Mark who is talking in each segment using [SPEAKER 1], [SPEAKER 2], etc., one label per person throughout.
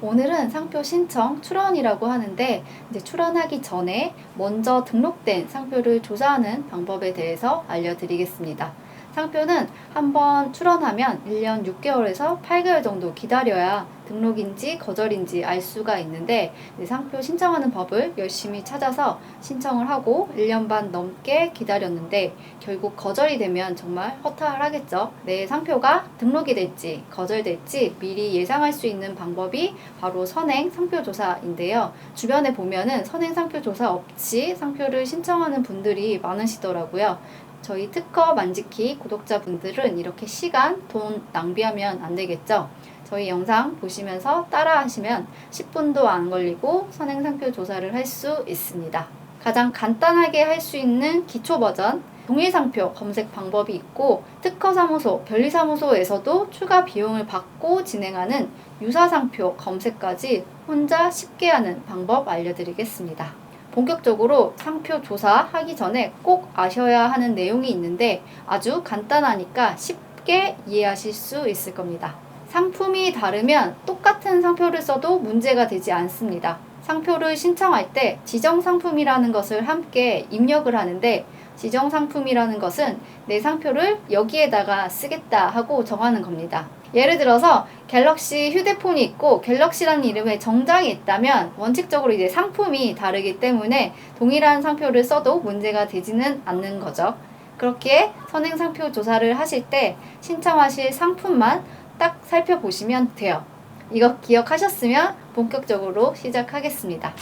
[SPEAKER 1] 오늘은 상표 신청 출원이라고 하는데 이제 출원하기 전에 먼저 등록된 상표를 조사하는 방법에 대해서 알려드리겠습니다. 상표는 한번 출원하면 1년 6개월에서 8개월 정도 기다려야 등록인지 거절인지 알 수가 있는데 상표 신청하는 법을 열심히 찾아서 신청을 하고 1년 반 넘게 기다렸는데 결국 거절이 되면 정말 허탈하겠죠. 내 상표가 등록이 될지 거절될지 미리 예상할 수 있는 방법이 바로 선행 상표 조사인데요. 주변에 보면은 선행 상표 조사 없이 상표를 신청하는 분들이 많으시더라고요. 저희 특허 만지키 구독자분들은 이렇게 시간, 돈 낭비하면 안 되겠죠. 저희 영상 보시면서 따라 하시면 10분도 안 걸리고 선행 상표 조사를 할 수 있습니다. 가장 간단하게 할 수 있는 기초 버전 동일 상표 검색 방법이 있고 특허 사무소, 변리 사무소에서도 추가 비용을 받고 진행하는 유사 상표 검색까지 혼자 쉽게 하는 방법 알려드리겠습니다. 본격적으로 상표 조사하기 전에 꼭 아셔야 하는 내용이 있는데 아주 간단하니까 쉽게 이해하실 수 있을 겁니다. 상품이 다르면 똑같은 상표를 써도 문제가 되지 않습니다. 상표를 신청할 때 지정 상품이라는 것을 함께 입력을 하는데 지정 상품이라는 것은 내 상표를 여기에다가 쓰겠다 하고 정하는 겁니다. 예를 들어서 갤럭시 휴대폰이 있고 갤럭시라는 이름의 정장이 있다면 원칙적으로 이제 상품이 다르기 때문에 동일한 상표를 써도 문제가 되지는 않는 거죠. 그렇게 선행 상표 조사를 하실 때 신청하실 상품만 딱 살펴보시면 돼요. 이거 기억하셨으면 본격적으로 시작하겠습니다.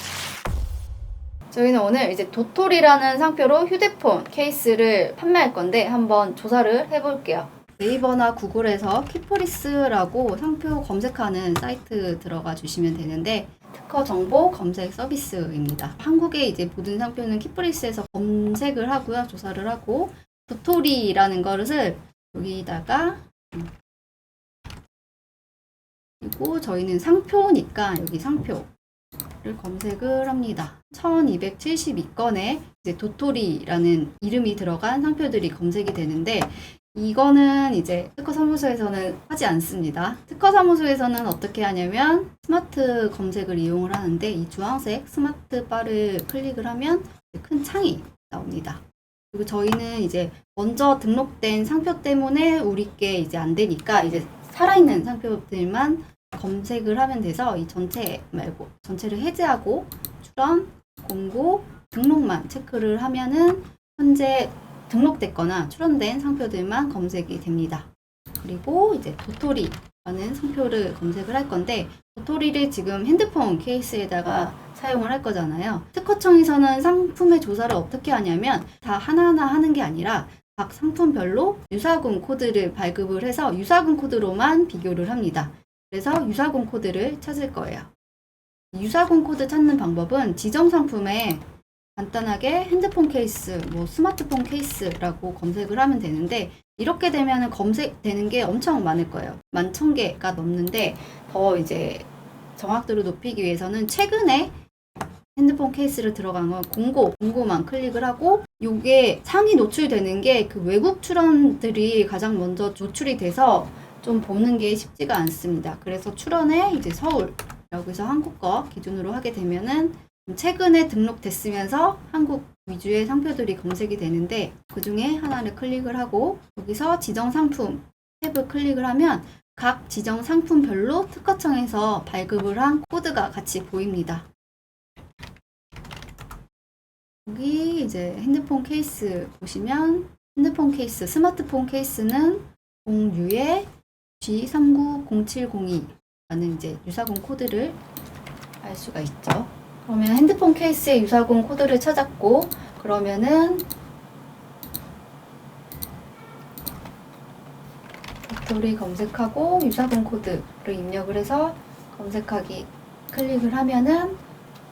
[SPEAKER 1] 저희는 오늘 이제 도토리라는 상표로 휴대폰 케이스를 판매할 건데 한번 조사를 해볼게요. 네이버나 구글에서 키프리스라고 상표 검색하는 사이트 들어가 주시면 되는데 특허 정보 검색 서비스입니다. 한국의 이제 모든 상표는 키프리스에서 검색을 하고요. 조사를 하고 도토리라는 것을 여기다가 그리고 저희는 상표니까 여기 상표 를 검색을 합니다. 1272건에 이제 도토리라는 이름이 들어간 상표들이 검색이 되는데 이거는 이제 특허사무소에서는 하지 않습니다. 특허사무소에서는 어떻게 하냐면 스마트 검색을 이용을 하는데 이 주황색 스마트 바를 클릭을 하면 큰 창이 나옵니다. 그리고 저희는 이제 먼저 등록된 상표 때문에 우리께 이제 안 되니까 이제 살아있는 상표들만 검색을 하면 돼서 이 전체 말고 전체를 해제하고 출원, 공고, 등록만 체크를 하면은 현재 등록됐거나 출원된 상표들만 검색이 됩니다. 그리고 이제 도토리라는 상표를 검색을 할 건데 도토리를 지금 핸드폰 케이스에다가 사용을 할 거잖아요. 특허청에서는 상품의 조사를 어떻게 하냐면 다 하나하나 하는 게 아니라 각 상품별로 유사금 코드를 발급을 해서 유사금 코드로만 비교를 합니다. 그래서 유사금 코드를 찾을 거예요. 유사금 코드 찾는 방법은 지정 상품에 간단하게 핸드폰 케이스, 뭐 스마트폰 케이스라고 검색을 하면 되는데 이렇게 되면 검색되는 게 엄청 많을 거예요. 만 천 개가 넘는데 더 이제 정확도를 높이기 위해서는 최근에 핸드폰 케이스를 들어간 건 공고, 공고만 클릭을 하고 요게 상위 노출되는 게 그 외국 출원들이 가장 먼저 노출이 돼서 좀 보는 게 쉽지가 않습니다. 그래서 출원에 이제 서울 여기서 한국 거 기준으로 하게 되면은 최근에 등록됐으면서 한국 위주의 상표들이 검색이 되는데 그 중에 하나를 클릭을 하고 여기서 지정 상품 탭을 클릭을 하면 각 지정 상품별로 특허청에서 발급을 한 코드가 같이 보입니다. 여기 이제 핸드폰 케이스 보시면 핸드폰 케이스, 스마트폰 케이스는 공유의 G390702라는 이제 유사공 코드를 알 수가 있죠. 그러면 핸드폰 케이스의 유사공 코드를 찾았고 그러면은 도토리 검색하고 유사공 코드를 입력을 해서 검색하기 클릭을 하면은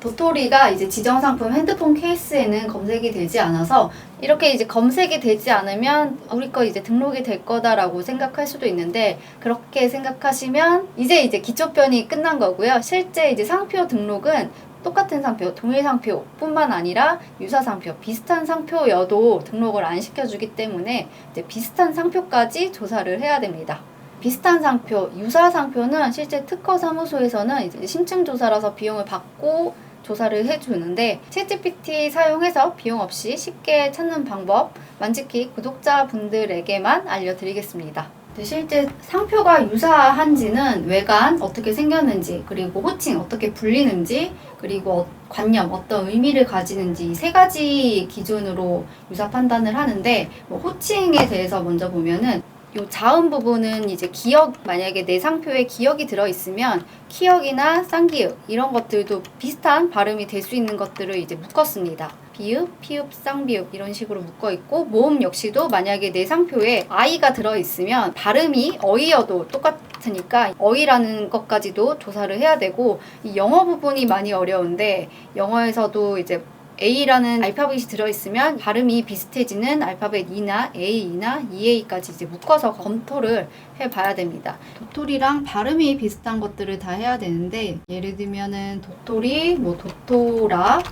[SPEAKER 1] 도토리가 이제 지정 상품 핸드폰 케이스에는 검색이 되지 않아서 이렇게 이제 검색이 되지 않으면 우리 거 이제 등록이 될 거다라고 생각할 수도 있는데 그렇게 생각하시면 이제 이제 기초편이 끝난 거고요. 실제 이제 상표 등록은 똑같은 상표, 동일 상표뿐만 아니라 유사 상표, 비슷한 상표여도 등록을 안 시켜주기 때문에 이제 비슷한 상표까지 조사를 해야 됩니다. 비슷한 상표, 유사 상표는 실제 특허 사무소에서는 이제 심층 조사라서 비용을 받고 조사를 해주는데 챗GPT 사용해서 비용 없이 쉽게 찾는 방법 만지키 구독자분들에게만 알려드리겠습니다. 네, 실제 상표가 유사한지는 외관 어떻게 생겼는지 그리고 호칭 어떻게 불리는지 그리고 어- 관념 어떤 의미를 가지는지 이 세 가지 기준으로 유사 판단을 하는데 뭐 호칭에 대해서 먼저 보면은 요 자음 부분은 이제 기억 만약에 내 상표에 기억이 들어 있으면 키역이나 쌍기역 이런 것들도 비슷한 발음이 될 수 있는 것들을 이제 묶었습니다. 비읍, 피읍, 쌍비읍 이런 식으로 묶어 있고 모음 역시도 만약에 내 상표에 아이가 들어 있으면 발음이 어이여도 똑같으니까 어이라는 것까지도 조사를 해야 되고 이 영어 부분이 많이 어려운데 영어에서도 이제 A라는 알파벳이 들어있으면 발음이 비슷해지는 알파벳 E나 A나 EA까지 이제 묶어서 검토를 해봐야 됩니다. 도토리랑 발음이 비슷한 것들을 다 해야 되는데 예를 들면은 도토리, 뭐 도토라,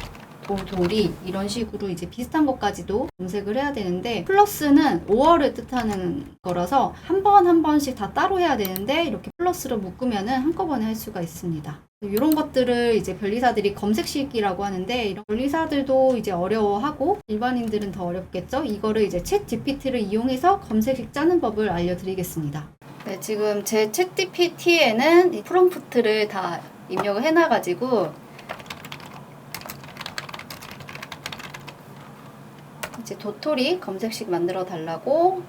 [SPEAKER 1] 도돌이 이런 식으로 이제 비슷한 것까지도 검색을 해야 되는데 플러스는 5월을 뜻하는 거라서 한 번한 번씩 다 따로 해야 되는데 이렇게 플러스로 묶으면은 한꺼번에 할 수가 있습니다. 이런 것들을 이제 변리사들이 검색식이라고 하는데 이런 변리사들도 이제 어려워하고 일반인들은 더 어렵겠죠. 이거를 이제 챗 GPT를 이용해서 검색식 짜는 법을 알려드리겠습니다. 네, 지금 제챗 GPT에는 이 프롬프트를 다 입력을 해놔가지고 이제 도토리 검색식 만들어 달라고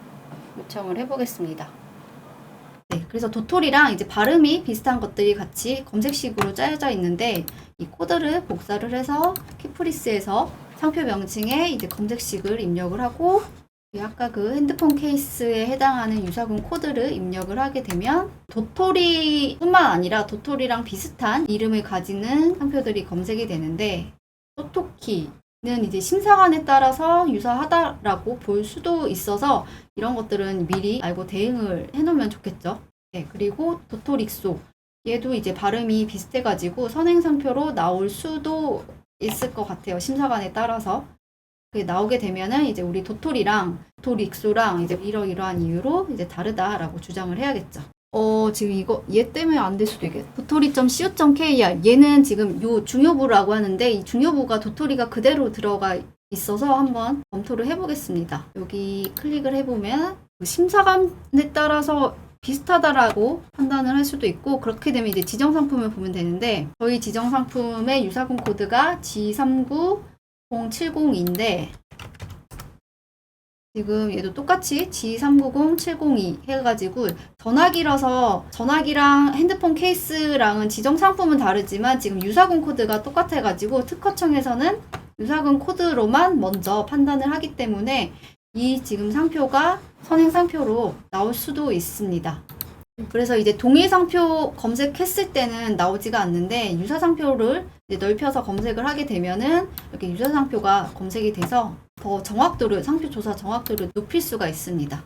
[SPEAKER 1] 요청을 해보겠습니다. 네, 그래서 도토리랑 이제 발음이 비슷한 것들이 같이 검색식으로 짜여져 있는데 이 코드를 복사를 해서 키프리스에서 상표 명칭에 이제 검색식을 입력을 하고 이 아까 그 핸드폰 케이스에 해당하는 유사군 코드를 입력을 하게 되면 도토리뿐만 아니라 도토리랑 비슷한 이름을 가지는 상표들이 검색이 되는데 토토키 는 이제 심사관에 따라서 유사하다라고 볼 수도 있어서 이런 것들은 미리 알고 대응을 해놓으면 좋겠죠. 네, 그리고 도토릭소 얘도 이제 발음이 비슷해가지고 선행상표로 나올 수도 있을 것 같아요. 심사관에 따라서. 그게 나오게 되면은 이제 우리 도토리랑 도토릭소랑 이제 이러이러한 이유로 이제 다르다라고 주장을 해야겠죠. 어, 지금 이거 얘 때문에 안 될 수도 있겠다. 도토리.co.kr 얘는 지금 요 중요부라고 하는데 이 중요부가 도토리가 그대로 들어가 있어서 한번 검토를 해보겠습니다. 여기 클릭을 해보면 그 심사관에 따라서 비슷하다라고 판단을 할 수도 있고 그렇게 되면 이제 지정 상품을 보면 되는데 저희 지정 상품의 유사군 코드가 G39070인데 지금 얘도 똑같이 G390702 해가지고 전화기라서 전화기랑 핸드폰 케이스랑은 지정 상품은 다르지만 지금 유사군 코드가 똑같아가지고 특허청에서는 유사군 코드로만 먼저 판단을 하기 때문에 이 지금 상표가 선행 상표로 나올 수도 있습니다. 그래서 이제 동일 상표 검색했을 때는 나오지가 않는데 유사 상표를 이제 넓혀서 검색을 하게 되면은 이렇게 유사 상표가 검색이 돼서 더 정확도를 상표 조사 정확도를 높일 수가 있습니다.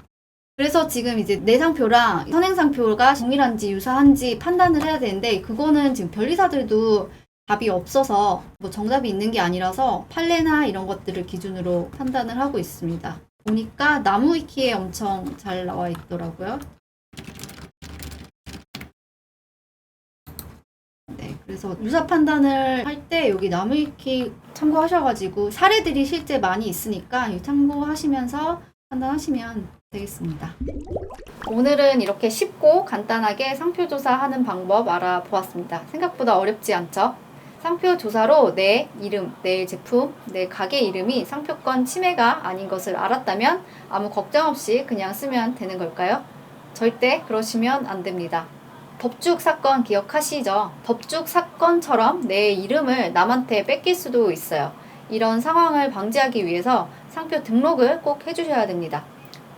[SPEAKER 1] 그래서 지금 이제 내 상표랑 선행 상표가 동일한지 유사한지 판단을 해야 되는데 그거는 지금 변리사들도 답이 없어서 뭐 정답이 있는 게 아니라서 판례나 이런 것들을 기준으로 판단을 하고 있습니다. 보니까 나무 위키에 엄청 잘 나와 있더라고요. 네, 그래서 유사 판단을 할 때 여기 나무 위키 참고하셔가지고 사례들이 실제 많이 있으니까 참고하시면서 판단하시면 되겠습니다. 오늘은 이렇게 쉽고 간단하게 상표 조사하는 방법 알아보았습니다. 생각보다 어렵지 않죠? 상표 조사로 내 이름, 내 제품, 내 가게 이름이 상표권 침해가 아닌 것을 알았다면 아무 걱정 없이 그냥 쓰면 되는 걸까요? 절대 그러시면 안 됩니다. 법죽 사건 기억하시죠? 법죽 사건처럼 내 이름을 남한테 뺏길 수도 있어요. 이런 상황을 방지하기 위해서 상표 등록을 꼭 해주셔야 됩니다.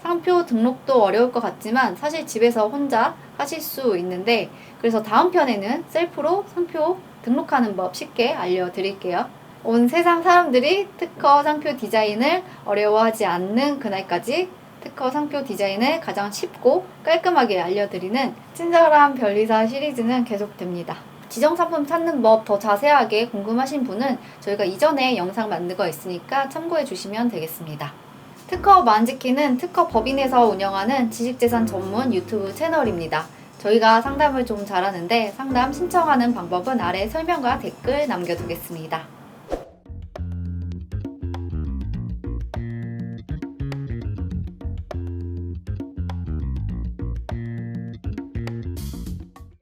[SPEAKER 1] 상표 등록도 어려울 것 같지만 사실 집에서 혼자 하실 수 있는데 그래서 다음 편에는 셀프로 상표 등록하는 법 쉽게 알려드릴게요. 온 세상 사람들이 특허 상표 디자인을 어려워하지 않는 그날까지 특허 상표 디자인을 가장 쉽고 깔끔하게 알려드리는 친절한 변리사 시리즈는 계속됩니다. 지정 상품 찾는 법 더 자세하게 궁금하신 분은 저희가 이전에 영상 만든 거 있으니까 참고해 주시면 되겠습니다. 특허 만지키는 특허 법인에서 운영하는 지식재산 전문 유튜브 채널입니다. 저희가 상담을 좀 잘하는데 상담 신청하는 방법은 아래 설명과 댓글 남겨두겠습니다.